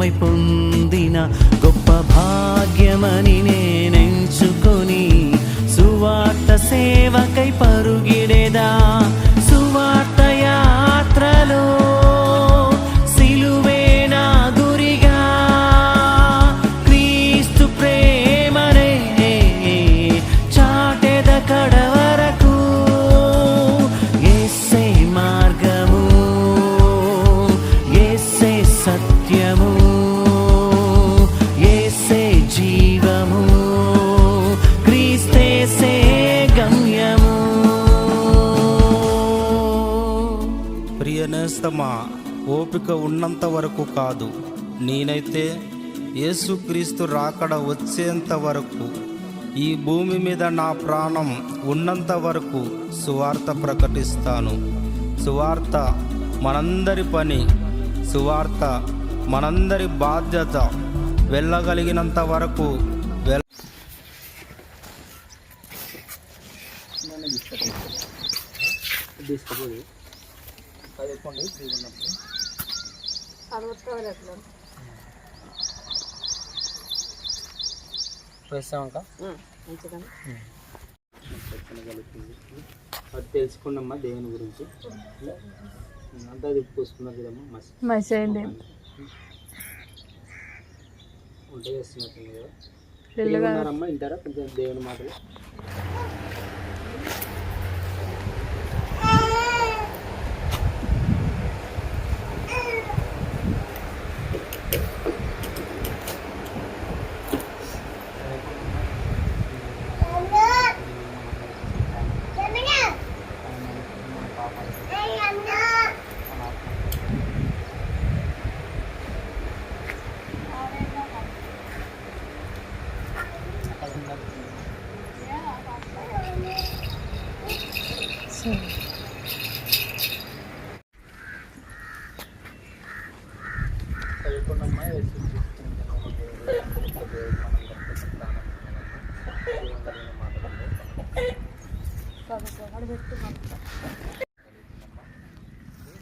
அமைப்பும் కాదు. నేనైతే యేసుక్రీస్తు రాకడ వచ్చేంత వరకు ఈ భూమి మీద నా ప్రాణం ఉన్నంత వరకు సువార్త ప్రకటిస్తాను. సువార్త మనందరి పని సువార్త మనందరి బాధ్యత. వెళ్ళగలిగినంత వరకు వెల్ అది తెలుసుకున్నమ్మా దేవుని గురించి? అంతా తిప్పుకొసుకున్నారు కదమ్మా మసి మంచి అయింది. వంట చేస్తున్నట్టుంది కదా. వింటారా? కొంచెం దేవుని మాటలు.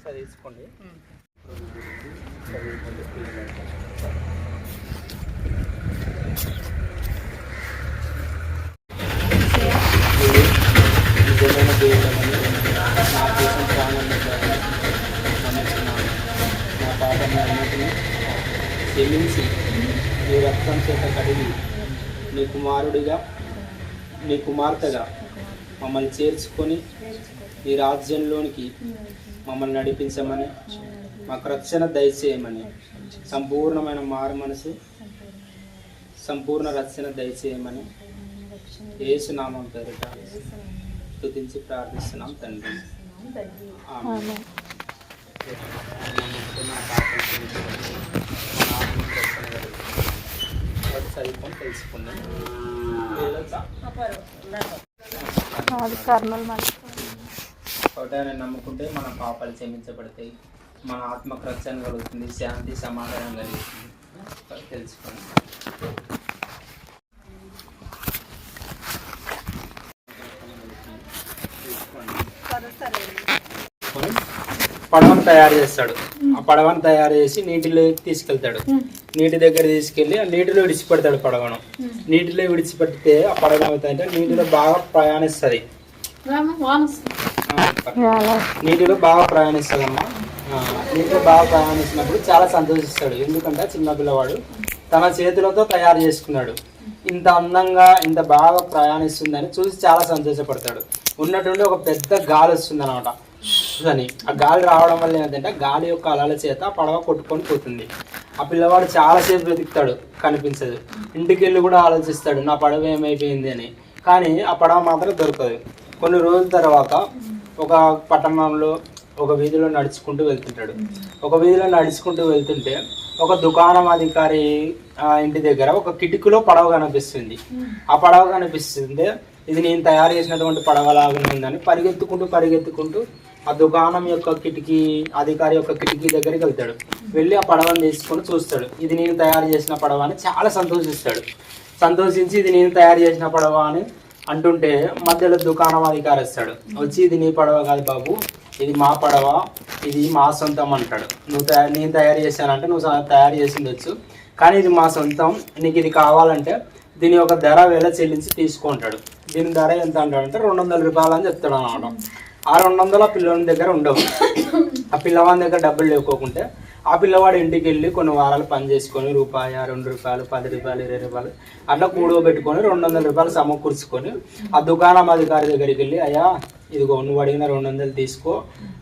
చదువుకోండి చదువుకోండి పిల్లలు దేవుడమని నా కోసం ప్రాణం పెట్టాలని నమ్ముతున్నాను నా పాపని అన్నిటిని క్షమించి నీ రక్తం చేత కడిగి నీ కుమారుడిగా నీ కుమార్తెగా మమ్మల్ని చేర్చుకొని ఈ రాజ్యంలోనికి మమ్మల్ని నడిపించమని మాకు రక్షణ దయచేయమని సంపూర్ణమైన మారు మనసు సంపూర్ణ రక్షణ దయచేయమని ఏసునామం పేరిట స్తుతించి ప్రార్థిస్తున్నాం తండ్రి. ఆమేన్. నా పాపం క్షమించమని, నా ఆత్మకు రక్షణ కలుగు. ఒకటి చదువుకొని తెలుసుకుందాం నమ్ముకుంటే మన పాపాలు క్షమించబడతాయి. మన ఆత్మకు రక్షణ కలుగుతుంది శాంతి సమాధానం కలుగుతుంది తెలుసుకోండి. పడవను తయారు చేస్తాడు. ఆ పడవను తయారు చేసి నీటిలో తీసుకెళ్తాడు. నీటి దగ్గర తీసుకెళ్ళి ఆ నీటిలో విడిచిపెడతాడు పడవను. నీటిలో విడిచిపెడితే ఆ పడవ ఏమవుతుందంటే నీటిలో బాగా ప్రయాణిస్తుంది. నీటిలో బాగా ప్రయాణిస్తాడమ్మా ఆ, నీటిలో బాగా ప్రయాణిస్తున్నప్పుడు చాలా సంతోషిస్తాడు. ఎందుకంటే చిన్న పిల్లవాడు తన చేతులతో తయారు చేసుకున్నాడు. ఇంత అందంగా ఇంత బాగా ప్రయాణిస్తుందని చూసి చాలా సంతోషపడతాడు. ఉన్నటువంటి ఒక పెద్ద గాలి వస్తుంది అనమాట అని. ఆ గాలి రావడం వల్ల ఏంటంటే గాలి యొక్క అలల చేత పడవ కొట్టుకొని పోతుంది. ఆ పిల్లవాడు చాలాసేపు వెతుకుతాడు కనిపించదు. ఇంటికి వెళ్ళి కూడా ఆలోచిస్తాడు నా పడవ ఏమైపోయింది అని. కానీ ఆ పడవ మాత్రం దొరకదు. కొన్ని రోజుల తర్వాత ఒక పట్టణంలో ఒక వీధిలో నడుచుకుంటూ వెళ్తుంటాడు. ఒక వీధిలో నడుచుకుంటూ వెళ్తుంటే ఒక దుకాణం అధికారి ఇంటి దగ్గర ఒక కిటికీలో పడవ కనిపిస్తుంది. ఆ పడవ కనిపిస్తుంది ఇది నేను తయారు చేసినటువంటి పడవ లాగా ఉందని పరిగెత్తుకుంటూ పరిగెత్తుకుంటూ ఆ దుకాణం యొక్క కిటికీ అధికారి యొక్క కిటికీ దగ్గరికి వెళ్తాడు. వెళ్ళి ఆ పడవని తీసుకొని చూస్తాడు. ఇది నేను తయారు చేసిన పడవ అని చాలా సంతోషిస్తాడు. సంతోషించి ఇది నేను తయారు చేసిన పడవ అని అంటుంటే మధ్యలో దుకాణం అధికారి వస్తాడు. వచ్చి ఇది నీ పడవ కాదు బాబు. ఇది మా పడవ. ఇది మా సొంతం అంటాడు. నువ్వు తయారు నేను తయారు చేశానంటే నువ్వు తయారు చేసిండొచ్చు. కానీ ఇది మా సొంతం. నీకు ఇది కావాలంటే దీని యొక్క ధర వేల చెల్లించి తీసుకుంటాడు దీని ధర ఎంత అంటాడంటే రెండు వందల రూపాయలు అని చెప్తాడు అనమాట ఆ రెండు వందలు ఆ పిల్లవాడి దగ్గర ఉండవు. ఆ పిల్లవాడి దగ్గర డబ్బులు లేకోకుంటే ఆ పిల్లవాడు ఇంటికి వెళ్ళి కొన్ని వారాలు పని చేసుకొని రూపాయి రెండు రూపాయలు పది రూపాయలు ఇరవై రూపాయలు అట్లా కూడో పెట్టుకొని రెండు వందల రూపాయలు సమకూర్చుకొని ఆ దుకాణం అధికారి దగ్గరికి వెళ్ళి అయ్యా ఇదిగో నువ్వు అడిగిన రెండు వందలు తీసుకో.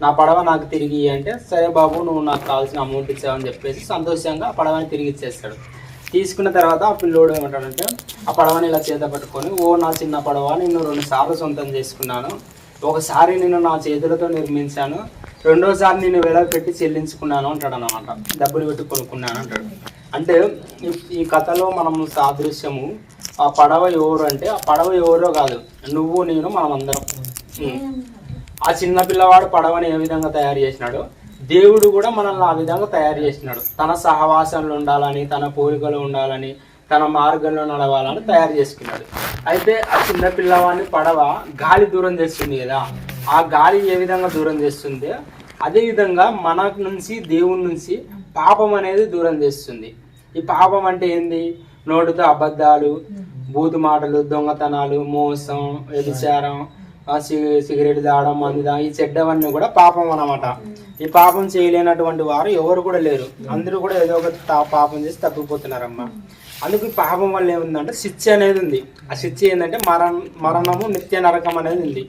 నా పడవ నాకు తిరిగి అంటే సరే బాబు నువ్వు నాకు కావాల్సిన అమౌంట్ ఇచ్చావని చెప్పేసి సంతోషంగా ఆ పడవని తిరిగి ఇచ్చేస్తాడు. తీసుకున్న తర్వాత ఆ పిల్లోడు ఏమంటాడంటే ఆ పడవని ఇలా చేత పట్టుకొని ఓ నా చిన్న పడవ నేను రెండు సార్లు సొంతం చేసుకున్నాను. ఒకసారి నేను నా చేతులతో నిర్మించాను రెండోసారి నేను వెల పెట్టి చెల్లించుకున్నాను అంటాడు అనమాట డబ్బులు పెట్టి కొనుక్కున్నాను అంటాడు. అంటే ఈ- కథలో మనం సాదృశ్యము ఆ పడవ ఎవరు అంటే ఆ పడవ ఎవరో కాదు నువ్వు నేను మనం అందరం ఆ చిన్న పిల్లవాడు పడవని ఏ విధంగా తయారు చేసినాడో దేవుడు కూడా మనల్ని ఆ విధంగా తయారు చేసినాడు. తన సహవాసంలో ఉండాలని తన కోరికలు ఉండాలని తన మార్గంలో నడవాలని తయారు చేసుకున్నాడు. అయితే ఆ చిన్న పిల్లవాడిని పడవ గాలి దూరం చేస్తుంది కదా ఆ గాలి ఏ విధంగా దూరం చేస్తుంది అదే విధంగా మన నుంచి దేవుడి నుంచి పాపం అనేది దూరం చేస్తుంది. ఈ పాపం అంటే ఏంది? నోటితో అబద్ధాలు బూతు మాటలు దొంగతనాలు మోసం వ్యభిచారం సిగరెట్ తాగడం మందు ఈ చెడ్డవన్నీ కూడా పాపం అనమాట ఈ పాపం చేయలేనటువంటి వారు ఎవరు కూడా లేరు. అందరూ కూడా ఏదో ఒక తా- పాపం చేసి తప్పిపోతున్నారమ్మా. అందుకు పాపం వల్ల ఏముందంటే శిక్ష అనేది ఉంది. ఆ శిక్ష ఏంటంటే మరణ మరణము నిత్య నరకం అనేది ఉంది.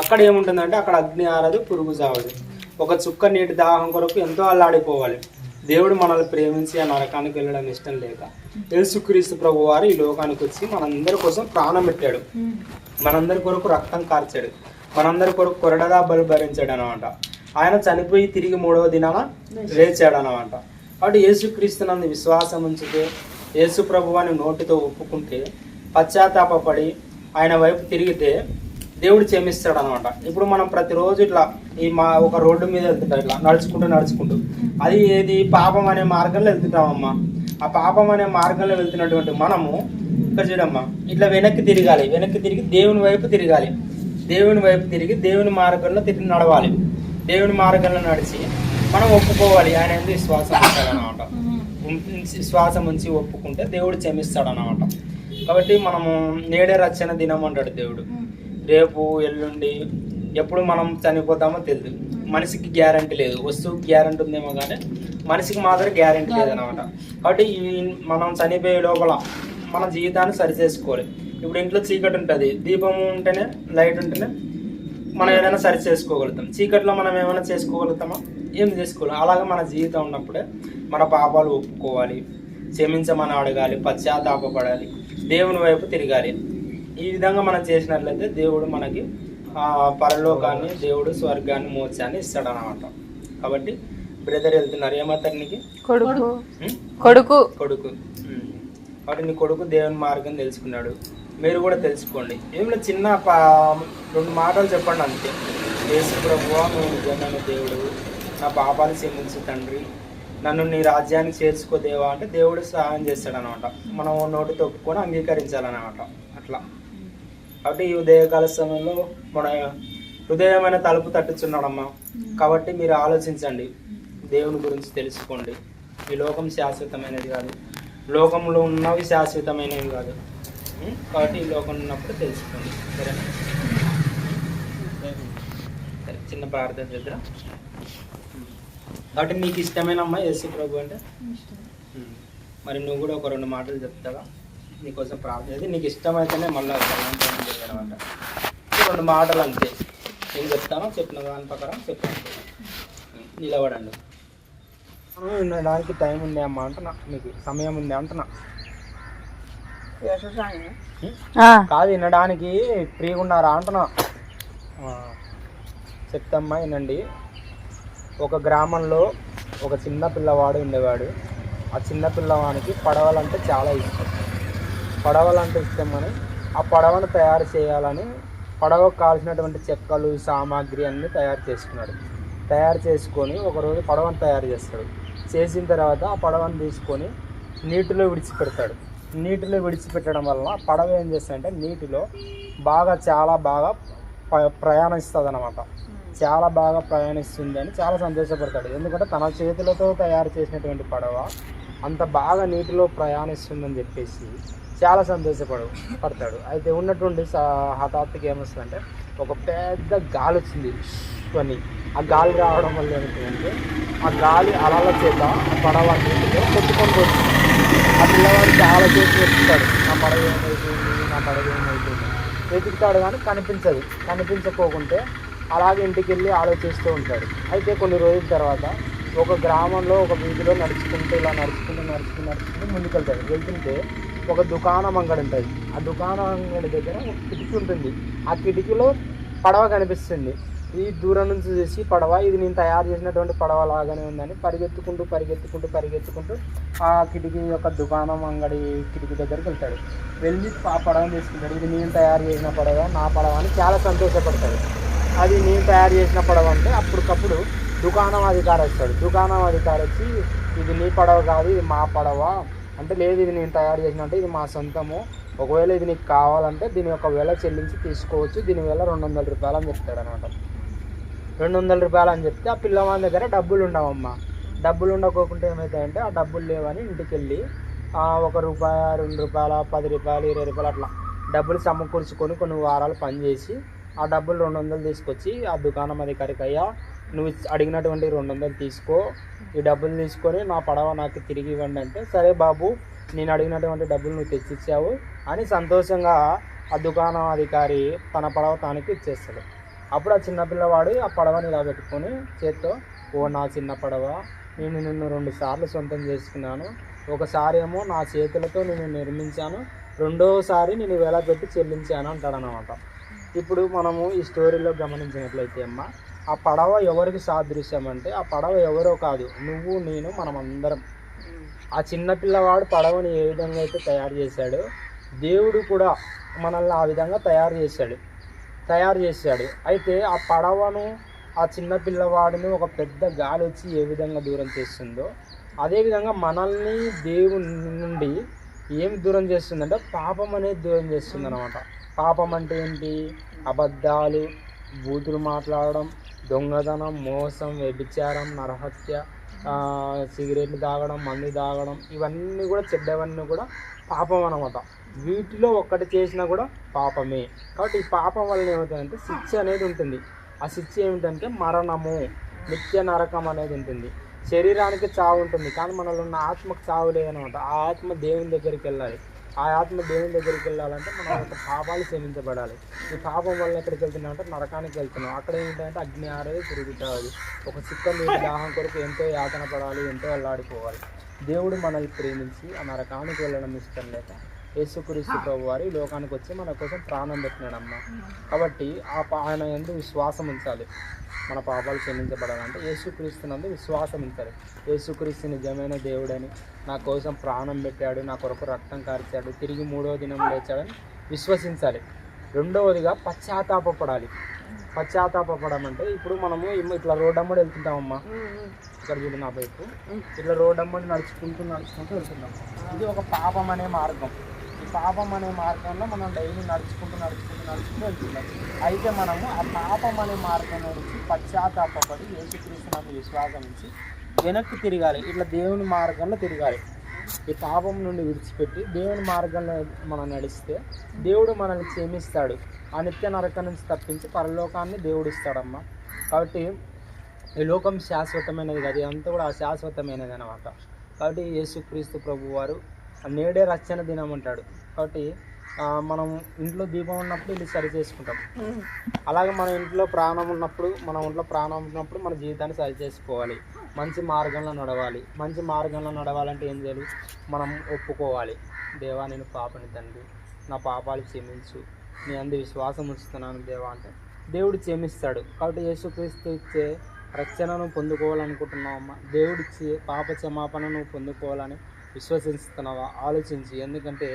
అక్కడ ఏముంటుందంటే అక్కడ అగ్ని ఆరదు పురుగు చావదు. ఒక చుక్క నీటి దాహం కొరకు ఎంతో అల్లాడిపోవాలి. దేవుడు మనల్ని ప్రేమించి ఆ నరకానికి వెళ్ళడం ఇష్టం లేక యేసుక్రీస్తు ప్రభు వారు ఈ లోకానికి వచ్చి మనందరి కోసం ప్రాణం పెట్టాడు. మనందరి కొరకు రక్తం కార్చాడు. మనందరి కొరకు కొరడదా బలు భరించాడు అనమాట ఆయన చనిపోయి తిరిగి మూడవ దినాన లేచాడు అనమాట కాబట్టి యేసుక్రీస్తునందు విశ్వాసం ఉంచితే యేసుప్రభు అని నోటితో ఒప్పుకుంటే పశ్చాత్తాపడి ఆయన వైపు తిరిగితే దేవుడు క్షమిస్తాడు అనమాట ఇప్పుడు మనం ప్రతిరోజు ఇట్లా ఈ మా ఒక రోడ్డు మీద వెళ్తుంటాం ఇట్లా నడుచుకుంటూ నడుచుకుంటూ. అది ఏది? పాపం అనే మార్గంలో వెళ్తుంటామమ్మా. ఆ పాపం అనే మార్గంలో వెళ్తున్నటువంటి మనము ఇక్కడ చూడమ్మా ఇట్లా వెనక్కి తిరగాలి. వెనక్కి తిరిగి దేవుని వైపు తిరగాలి. దేవుని వైపు తిరిగి దేవుని మార్గంలో తిరిగి నడవాలి. దేవుని మార్గంలో నడిచి మనం ఒప్పుకోవాలి. ఆయన ఎందుకు విశ్వాసం అనమాట విశ్వాసం ఉంచి ఒప్పుకుంటే దేవుడు క్షమిస్తాడు అన్నమాట కాబట్టి మనము నేడే రచన దినం అంటాడు దేవుడు. రేపు ఎల్లుండి ఎప్పుడు మనం చనిపోతామో తెలియదు మనిషికి గ్యారంటీ లేదు. వస్తువుకి గ్యారంటీ ఉందేమో కానీ మనిషికి మాత్రం గ్యారంటీ లేదనమాట కాబట్టి ఈ మనం చనిపోయే లోపల మన జీవితాన్ని సరి చేసుకోవాలి ఇప్పుడు ఇంట్లో చీకటి ఉంటుంది. దీపం ఉంటేనే లైట్ ఉంటేనే మనం ఏదైనా సరి చేసుకోగలుగుతాం చీకట్లో మనం ఏమైనా చేసుకోగలుగుతామా? ఏం చేసుకోవాలి అలాగే మన జీవితం ఉన్నప్పుడే మన పాపాలు ఒప్పుకోవాలి. క్షమించమని అడగాలి. పశ్చాత్తాపడాలి దేవుని వైపు తిరగాలి. ఈ విధంగా మనం చేసినట్లయితే దేవుడు మనకి పరలోకాన్ని దేవుడు స్వర్గాన్ని మోక్షాన్ని ఇస్తాడనమాట కాబట్టి బ్రదర్ వెళ్తున్నారు. ఏమవుతారు నీకు? కొడుకు? కొడుకు. కొడుకు. కాబట్టి నీ కొడుకు దేవుని మార్గం తెలుసుకున్నాడు. మీరు కూడా తెలుసుకోండి. ఏం లేదు చిన్న రెండు మాటలు చెప్పండి అంతే. యేసు ప్రభువా నువ్వు నిజమైన దేవుడు. నా పాపాలు క్షమించు తండ్రి. నన్ను నీ రాజ్యానికి చేర్చుకో దేవా అంటే దేవుడు సహాయం చేస్తాడనమాట మనం నోటి తొప్పుకొని అంగీకరించాలన్నమాట. అట్లా. కాబట్టి ఈ ఉదయకాల సమయంలో మన హృదయమైన తలుపు తట్టుచున్నాడమ్మా. కాబట్టి మీరు ఆలోచించండి. దేవుని గురించి తెలుసుకోండి. ఈ లోకం శాశ్వతమైనది కాదు. లోకంలో ఉన్నవి శాశ్వతమైనవి కాదు. కాబట్టి ఈ లోకం ఉన్నప్పుడు తెలుసుకోండి. సరేనా? సరే చిన్న ప్రార్థన చేద్దాం. కాబట్టి నీకు ఇష్టమైన అమ్మాయి యేసు ప్రభు అంటే. మరి నువ్వు కూడా ఒక రెండు మాటలు చెప్తావా? నీకోసం ప్రార్థన చేసి నీకు ఇష్టమైతేనే మళ్ళీ అనమాట రెండు మాటలు అంతే. ఏం చెప్తానో చెప్పిన దాని ప్రకారం చెప్పండి నిలబడండి. వినడానికి టైం ఉంది అమ్మా అంటున్నా. మీకు సమయం ఉంది అంటున్నా. కాదు వినడానికి ఫ్రీగా ఉన్నారా అంటున్నా చెప్తమ్మా వినండి. ఒక గ్రామంలో ఒక చిన్న పిల్లవాడు ఉండేవాడు. ఆ చిన్న పిల్లవానికి పడవలంటే చాలా ఇష్టం. పడవలంటే ఇష్టం అని ఆ పడవను తయారు చేయాలని పడవకు కావాల్సినటువంటి చెక్కలు సామాగ్రి అన్నీ తయారు చేసుకున్నాడు. తయారు చేసుకొని ఒకరోజు పడవను తయారు చేస్తాడు. చేసిన తర్వాత ఆ పడవను తీసుకొని నీటిలో విడిచిపెడతాడు. నీటిలో విడిచిపెట్టడం వల్ల పడవ ఏం చేస్తుందంటే నీటిలో బాగా చాలా బాగా ప- ప్రయాణిస్తుంది అనమాట చాలా బాగా ప్రయాణిస్తుందని చాలా సంతోషపడతాడు. ఎందుకంటే తన చేతులతో తయారు చేసినటువంటి పడవ అంత బాగా నీటిలో ప్రయాణిస్తుందని చెప్పేసి చాలా సంతోషపడు పడతాడు. అయితే ఉన్నటువంటి స- హఠాత్తుగా ఏమొస్తుందంటే ఒక పెద్ద గాలి వచ్చింది అని ఆ గాలి రావడం వల్ల ఏమవుతుందంటే ఆ గాలి అలల చేత పడవ నీటిలో కొట్టుకొని పోతుంది ఆ పిల్లవాడు చాలా చేసి వెతుకుతాడు. నా పడవ ఏమైపోయింది? నా పడవ ఏమైపోయింది? వెతుకుతాడు కానీ కనిపించదు. కనిపించకోకుంటే అలాగే ఇంటికి వెళ్ళి ఆలోచిస్తూ ఉంటాడు. అయితే కొన్ని రోజుల తర్వాత ఒక గ్రామంలో ఒక వీధిలో నడుచుకుంటూ ఇలా నడుచుకుంటూ నడుచుకుంటూ నడుచుకుంటూ ముందుకెళ్తాడు. వెళ్తుంటే ఒక దుకాణం అంగడి ఉంటుంది. ఆ దుకాణం అంగడి దగ్గర ఒక కిటికీ ఉంటుంది. ఆ కిటికీలో పడవ కనిపిస్తుంది. ఈ దూరం నుంచి చూసి పడవ ఇది నేను తయారు చేసినటువంటి పడవ లాగానే ఉందని పరిగెత్తుకుంటూ పరిగెత్తుకుంటూ పరిగెత్తుకుంటూ ఆ కిటికీ యొక్క దుకాణం అంగడి కిటికీ దగ్గరికి వెళ్తాడు. వెళ్ళి ఆ పడవను తీసుకుంటాడు. ఇది నేను తయారు చేసిన పడవ నా పడవ అని చాలా సంతోషపడతాడు. అది నేను తయారు చేసిన పడవ అంటే అప్పటికప్పుడు దుకాణం అధికారి వస్తాడు దుకాణం అధికారి వచ్చి ఇది నీ పడవ కాదు ఇది మా పడవ. అంటే లేదు ఇది నేను తయారు చేసిన అంటే ఇది మా సొంతము. ఒకవేళ ఇది నీకు కావాలంటే దీని యొక్క వెల చెల్లించి తీసుకోవచ్చు. దీని వెల రెండు వందల రూపాయలు అని చెప్తాడు అనమాట రెండు వందల రూపాయలు అని చెప్తే ఆ పిల్లవాడి దగ్గర డబ్బులు ఉండవమ్మా. డబ్బులు ఉండకోకుంటే ఏమవుతాయంటే ఆ డబ్బులు లేవని ఇంటికి వెళ్ళి ఒక రూపాయ రెండు రూపాయల పది రూపాయలు ఇరవై రూపాయలు అట్లా డబ్బులు సమకూర్చుకొని కొన్ని వారాలు పనిచేసి ఆ డబ్బులు రెండు వందలు తీసుకొచ్చి ఆ దుకాణం అధికారికి అయ్యా నువ్వు ఇచ్చి- అడిగినటువంటి రెండు వందలు తీసుకో ఈ డబ్బులు తీసుకొని నా పడవ నాకు తిరిగి ఇవ్వండి అంటే సరే బాబు నేను అడిగినటువంటి డబ్బులు నువ్వు తెచ్చిచ్చావు అని సంతోషంగా ఆ దుకాణం అధికారి తన పడవ తానికి ఇచ్చేస్తాడు. అప్పుడు ఆ చిన్న పిల్లవాడు ఆ పడవని ఇలా పెట్టుకొని చేత్తో ఓ నా చిన్న పడవ నేను నిన్ను రెండు సార్లు సొంతం చేసుకున్నాను. ఒకసారి ఏమో నా చేతులతో నేను నిర్మించాను రెండోసారి నేను వేళ పెట్టి చెల్లించాను అంటాడనమాట ఇప్పుడు మనము ఈ స్టోరీలో గమనించినట్లయితే అమ్మ ఆ పడవ ఎవరికి సాదృశ్యం అంటే ఆ పడవ ఎవరో కాదు నువ్వు నేను మనం అందరం ఆ చిన్న పిల్లవాడు పడవని ఏ విధంగా అయితే తయారు చేశాడో దేవుడు కూడా మనల్ని ఆ విధంగా తయారు చేశాడు. తయారు చేశాడు. అయితే ఆ పడవను ఆ చిన్న పిల్లవాడిని ఒక పెద్ద గాలి వచ్చి ఏ విధంగా దూరం చేస్తుందో అదేవిధంగా మనల్ని దేవుని నుండి ఏం దూరం చేస్తుందంటే పాపం అనేది దూరం చేస్తుంది అనమాట పాపం అంటే ఏంటి? అబద్ధాలు బూతులు మాట్లాడడం దొంగతనం మోసం వ్యభిచారం నరహత్య సిగరెట్లు తాగడం మందు తాగడం ఇవన్నీ కూడా చెడ్డవన్నీ కూడా పాపం అనమాట వీటిలో ఒక్కటి చేసినా కూడా పాపమే. కాబట్టి ఈ పాపం వల్ల ఏమవుతుందంటే శిక్ష అనేది ఉంటుంది. ఆ శిక్ష ఏమిటంటే మరణము నిత్య నరకం అనేది ఉంటుంది. శరీరానికి చావు ఉంటుంది. కానీ మనలో ఉన్న ఆత్మకు చావు లేదనమాట ఆ ఆత్మ దేవుని దగ్గరికి వెళ్ళాలి. ఆ ఆత్మ దేవుని దగ్గరికి వెళ్ళాలంటే మనం యొక్క పాపాలు క్షమించబడాలి ఈ పాపం వల్ల ఎక్కడికి వెళ్తున్నాం అంటే నరకానికి వెళ్తున్నాం. అక్కడ ఏంటంటే అగ్ని ఆరేది తిరుగుతుంది. ఒక చిక్క నీటి దాహం కొరకు ఎంతో యాతన పడాలి ఎంతో అల్లాడిపోవాలి. దేవుడు మనల్ని ప్రేమించి ఆ నరకానికి వెళ్ళడం ఇష్టం లేక యేసుక్రీస్తు ప్రభు వారి ఈ లోకానికి వచ్చి మన కోసం ప్రాణం పెట్టినాడమ్మ. కాబట్టి ఆ పా- ఆయన ఎందు విశ్వాసం ఉంచాలి. మన పాపాలు క్షమించబడాలంటే యేసుక్రీస్తునందు విశ్వాసం ఉంచాలి. యేసుక్రీస్తు నిజమైన దేవుడని నా కోసం ప్రాణం పెట్టాడు నా కొరకు రక్తం కార్చాడు తిరిగి మూడవ దినం లేచాడని విశ్వసించాలి. రెండవదిగా పశ్చాత్తాపడాలి పశ్చాత్తాపపడం అంటే ఇప్పుడు మనము ఇట్లా రోడ్ అమ్మడి వెళ్తుంటామమ్మా. ఇక్కడ చూడు నా వైపు. ఇట్లా రోడ్ అమ్మడి నడుచుకుంటూ నడుచుకుంటూ వెళ్తున్నాం ఇది ఒక పాపం అనే మార్గం. పాపం అనే మార్గంలో మనం డైలీ నడుచుకుంటూ నడుచుకుంటూ నడుచుకుంటూ వెళ్తున్నాం. అయితే మనము ఆ పాపం అనే మార్గం నుంచి పశ్చాత్తాపడి యేసుక్రీస్తునందు విశ్వాసం నుంచి వెనక్కి తిరగాలి. ఇట్లా దేవుని మార్గంలో తిరగాలి. ఈ పాపం నుండి విడిచిపెట్టి దేవుని మార్గంలో మనం నడిస్తే దేవుడు మనల్ని క్షమిస్తాడు. ఆ నిత్య నరకం నుంచి తప్పించి పరలోకాన్ని దేవుడు ఇస్తాడమ్మా. కాబట్టి ఈ లోకం శాశ్వతమైనది కాదు. ఇదంతా కూడా అశాశ్వతమైనది అనమాట కాబట్టి యేసుక్రీస్తు ప్రభు వారు నేడే రచన దినం అంటాడు. కాబట్టి మనం ఇంట్లో దీపం ఉన్నప్పుడు ఇల్లు సరి చేసుకుంటాం. అలాగే మన ఇంట్లో ప్రాణం ఉన్నప్పుడు మన ఇంట్లో ప్రాణం ఉన్నప్పుడు మన జీవితాన్ని సరి చేసుకోవాలి. మంచి మార్గంలో నడవాలి. మంచి మార్గంలో నడవాలంటే ఏం చేయాలి? మనం ఒప్పుకోవాలి. దేవా నేను పాపని తండ్రి. నా పాపాలు క్షమించు. నీ అందు విశ్వాసం ఉంచుతున్నాను దేవా అంటే దేవుడు క్షమిస్తాడు. కాబట్టి యేసుక్రీస్తు ఇచ్చే రక్షణను పొందుకోవాలనుకుంటున్నావు అమ్మ దేవుడిచ్చే పాప క్షమాపణను పొందుకోవాలని విశ్వసిస్తున్నావా? ఆలోచించి. ఎందుకంటే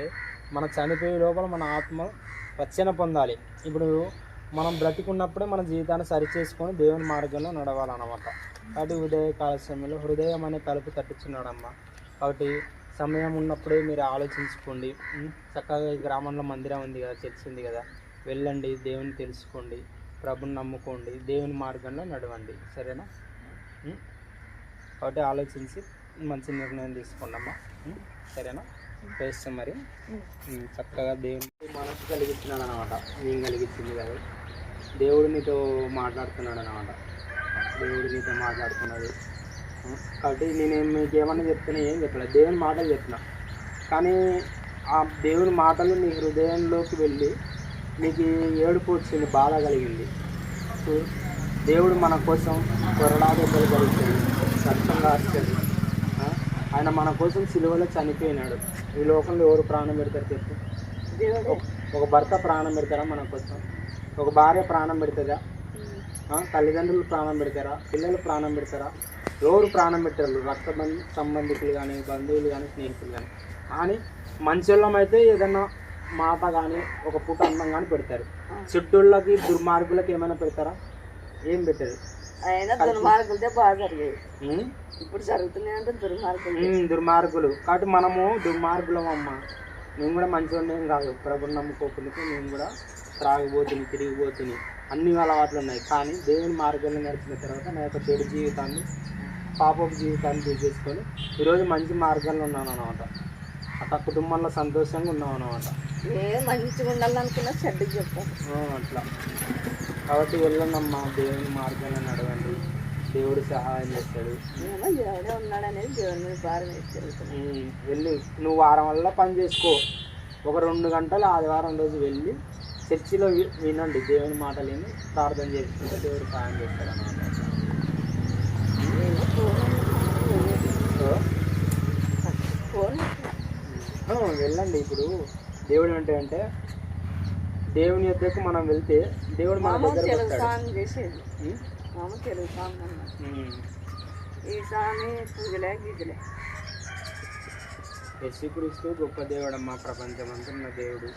మన చనిపోయే లోపల మన ఆత్మ రక్షణ పొందాలి. ఇప్పుడు మనం బ్రతికున్నప్పుడే మన జీవితాన్ని సరిచేసుకొని దేవుని మార్గంలో నడవాలన్నమాట. కాబట్టి ఉదయ కాల సమయంలో హృదయం అనే తలుపు తట్టుచున్నాడమ్మ. కాబట్టి సమయం ఉన్నప్పుడే మీరు ఆలోచించుకోండి. చక్కగా ఈ గ్రామంలో మందిరం ఉంది కదా చర్చ్ ఉంది కదా. వెళ్ళండి దేవుని తెలుసుకోండి ప్రభుని నమ్ముకోండి దేవుని మార్గంలో నడవండి. సరేనా? కాబట్టి ఆలోచించి మంచి నిర్ణయం తీసుకున్నామా? సరేనా? చేస్తాం మరి. చక్కగా దేవుడు మనసు కలిగిస్తున్నాడు అనమాట నేను కలిగించింది కాదు. దేవుడు నీతో మాట్లాడుతున్నాడు అనమాట దేవుడు నీతో మాట్లాడుతున్నాడు. కాబట్టి నేను మీకు ఏమన్నా చెప్తున్నా ఏం చెప్పలేదు. దేవుని మాటలు చెప్తున్నా కానీ ఆ దేవుని మాటలు నీ హృదయంలోకి వెళ్ళి నీకు ఏడుపు వచ్చింది బాధ కలిగింది. సో, దేవుడు మన కోసం కొరడాదెబ్బలు కలుగుతుంది సత్సంగా వస్తుంది ఆయన మన కోసం సిలువలో చనిపోయినాడు. ఈ లోకంలో ఎవరు ప్రాణం పెడతారు చెప్పు? ఒక- ఒక భర్త ప్రాణం పెడతారా మన కోసం? ఒక భార్య ప్రాణం పెడుతుందా ఆ? తల్లిదండ్రులు ప్రాణం పెడతారా? పిల్లలు ప్రాణం పెడతారా? ఎవరు ప్రాణం పెట్టారు? రక్త బంధు సంబంధికులు కానీ బంధువులు కానీ స్నేహితులు కానీ కానీ మంచోళ్ళం అయితే ఏదన్నా మాట కానీ ఒక పూట అన్నం కానీ పెడతారు. చుట్టూళ్ళకి దుర్మార్గులకి ఏమైనా పెడతారా? ఏం పెట్టారు. అయినా బాగా జరిగాయి? ఇప్పుడు జరుగుతున్నాయి అంటే దుర్మార్గులు. దుర్మార్గులు. కాబట్టి మనము దుర్మార్గులం అమ్మ. మేము కూడా మంచిగా కాదు. ప్రభుని నమ్ముకోకుండా మేము కూడా త్రాగిపోతుంది తిరిగిపోతుంది అన్ని అలవాట్లు ఉన్నాయి. కానీ దేవుని మార్గంలో నడిచిన తర్వాత నా యొక్క చెడు జీవితాన్ని పాపపు జీవితాన్ని తీసేసుకొని ఈరోజు మంచి మార్గంలో ఉన్నాను అనమాట అట్లా కుటుంబంలో సంతోషంగా ఉన్నాం అనమాట ఏ మంచిగా ఉండాలనుకున్నా చెడ్డకి చెప్పారు అట్లా. కాబట్టి వెళ్ళండమ్మా దేవుని మార్గంలో నడవండి. దేవుడు సహాయం చేస్తాడు. దేవుడే ఉన్నాడనేది దేవుని మీద భారం వేసి జరుగుతున్నాయి ఉమ్, వెళ్ళి. నువ్వు వారం వల్ల పని చేసుకో. ఒక రెండు గంటలు ఆదివారం రోజు వెళ్ళి చర్చిలో వినండి. దేవుని మాటలు విని ప్రార్థన చేసుకుంటే దేవుడు సహాయం చేస్తాడు అన్నమాట. వెళ్ళండి. ఇప్పుడు దేవుడు అంటే దేవుని యొద్దకు మనం వెళ్తే దేవుడు మన తెలుగు వస్తాడు. చేసేది. ఉమ్, మామ తెలుగు ఉమ్. ఈ పూజలే గీజలే. యేసుక్రీస్తు గొప్ప దేవుడు అమ్మ ప్రపంచం అంతా ఉన్న దేవుడు.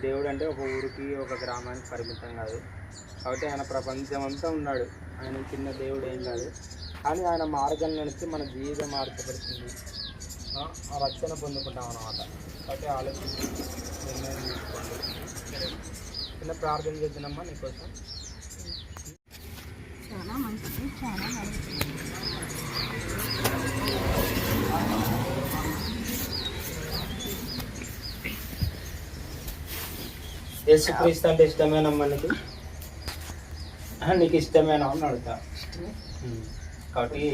దేవుడు అంటే ఒక ఊరికి ఒక గ్రామానికి పరిమితం కాదు. కాబట్టి ఆయన ప్రపంచం అంతా ఉన్నాడు. ఆయన చిన్న దేవుడు ఏం కాదు. కానీ ఆయన మార్గం నడిచి మన జీవితం మార్చబడుతుంది రక్షణ పొందుకుంటాం అన్నమాట. కాబట్టి ఆలోచించి నిర్ణయం తీసుకోండి. చిన్న ప్రార్థన చేద్దామమ్మా నీకోసం చాలా మంచిది చాలా మంచిది. యేసుక్రీస్తు అంటే ఇష్టమేనమ్మా నీకు? నీకు ఇష్టమేనా అని అడుగుతా. కాబట్టి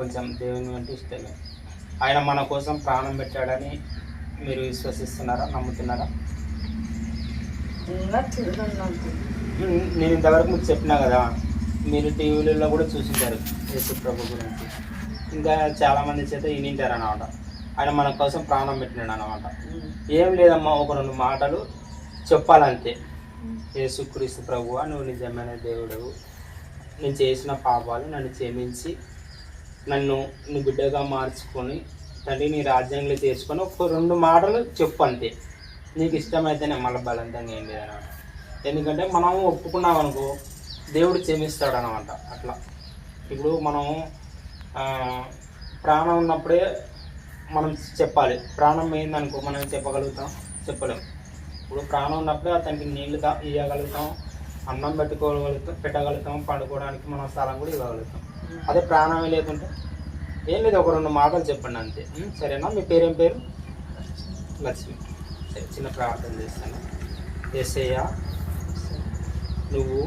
కొంచెం దేవుని అంటే ఇష్టమే. ఆయన మన కోసం ప్రాణం పెట్టాడని మీరు విశ్వసిస్తున్నారా నమ్ముతున్నారా? నేను ఇంతవరకు మీకు చెప్పినా కదా మీరు టీవీలలో కూడా చూసింటారు యేసు ప్రభు గురించి. ఇంకా చాలామంది చేత వినింటారు అనమాట ఆయన మన కోసం ప్రాణం పెట్టినాడు అనమాట ఏం లేదమ్మా ఒక రెండు మాటలు చెప్పాలంతే. యేసుక్రీస్తు ప్రభువా నువ్వు నిజమైన దేవుడు నేను చేసిన పాపాలు నన్ను క్షమించి నన్ను నీ బిడ్డగా మార్చుకొని తండ్రి నీ రాజ్యంలో చేసుకొని ఒక రెండు మాటలు చెప్పు అంతే నీకు ఇష్టమైతేనే మళ్ళీ బలవంతంగా ఏం లేదన్నమాట ఎందుకంటే మనం ఒప్పుకున్నాం అనుకో దేవుడు క్షమిస్తాడు అనమాట అట్లా. ఇప్పుడు మనం ప్రాణం ఉన్నప్పుడే మనం చెప్పాలి. ప్రాణం ఏందనుకో మనం చెప్పగలుగుతాం? చెప్పలేం. ఇప్పుడు ప్రాణం ఉన్నప్పుడే అతనికి నీళ్ళు తా ఇవ్వగలుగుతాం అన్నం పెట్టుకోగలుగుతాం పెట్టగలుగుతాం పండుకోవడానికి మనం స్థలం కూడా ఇవ్వగలుగుతాం. అదే ప్రాణమే లేకుంటే ఏం లేదు. ఒక రెండు మాటలు చెప్పండి అంతే. సరేనా? మీ పేరేం పేరు? లక్ష్మి. చిన్న ప్రార్థన చేస్తాను. ఎస్ఐయా నువ్వు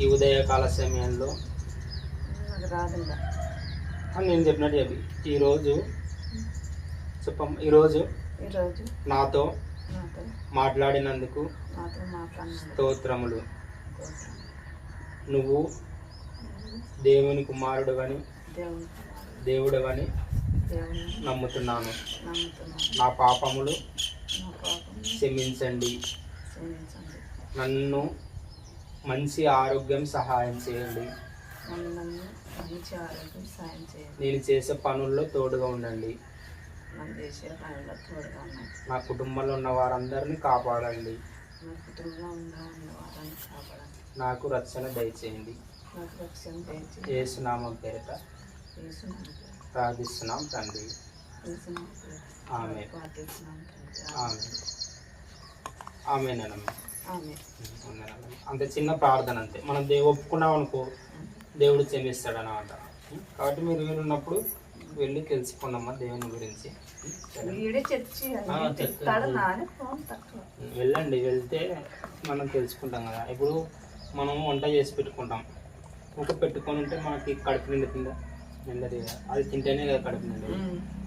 ఈ ఉదయకాల సమయంలో నేను చెప్పినట్టు చెప్పి ఈరోజు చెప్పమ్మ ఈరోజు నాతో మాట్లాడినందుకు స్తోత్రములు. నువ్వు దేవుని కుమారుడు దేవుని దేవుడు దేవుని నమ్ముతున్నాను. నా పాపములు క్షమించండి. నన్ను మంచి ఆరోగ్యం సహాయం చేయండి. నేను చేసే పనుల్లో తోడుగా ఉండండి. నా కుటుంబంలో ఉన్న వారందరినీ కాపాడండి. నాకు రక్షణ దయచేయండి. ఏసునామం పేరిట. ప్రార్థిస్తున్నాం తండ్రి. ఆమె అంత చిన్న ప్రార్థన అంతే. మనం దేవు ఒప్పుకున్నాం అనుకో దేవుడు క్షమిస్తాడు అన్నమాట కాబట్టి మీరు వీలున్నప్పుడు వెళ్ళి తెలుసుకున్నామా దేవుని గురించి? వెళ్ళండి వెళ్తే మనం తెలుసుకుంటాం కదా. ఇప్పుడు మనం వంట చేసి పెట్టుకుంటాం. ఒక పెట్టుకొని ఉంటే మనకి కడుపు నిండుతుందా? నిండదు అది తింటేనే కదా కడుపు నిండదు.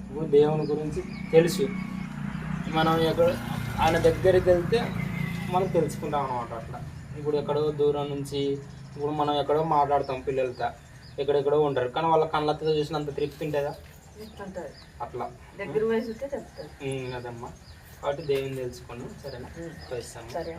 ఇప్పుడు దేవుని గురించి తెలుసు. మనం ఎక్కడ ఆయన దగ్గరికి వెళ్తే మనం తెలుసుకుంటాం అనమాట అట్లా. ఇప్పుడు ఎక్కడో దూరం నుంచి ఇప్పుడు మనం ఎక్కడో మాట్లాడతాం పిల్లలతో. ఎక్కడెక్కడో ఉంటారు. కానీ వాళ్ళ కళ్ళతో చూసినంత తృప్తి ఉంటుందా? అట్లా. దగ్గర వయసు అదమ్మా. కాబట్టి దేవుని తెలుసుకున్నాం. సరేనా? సరే.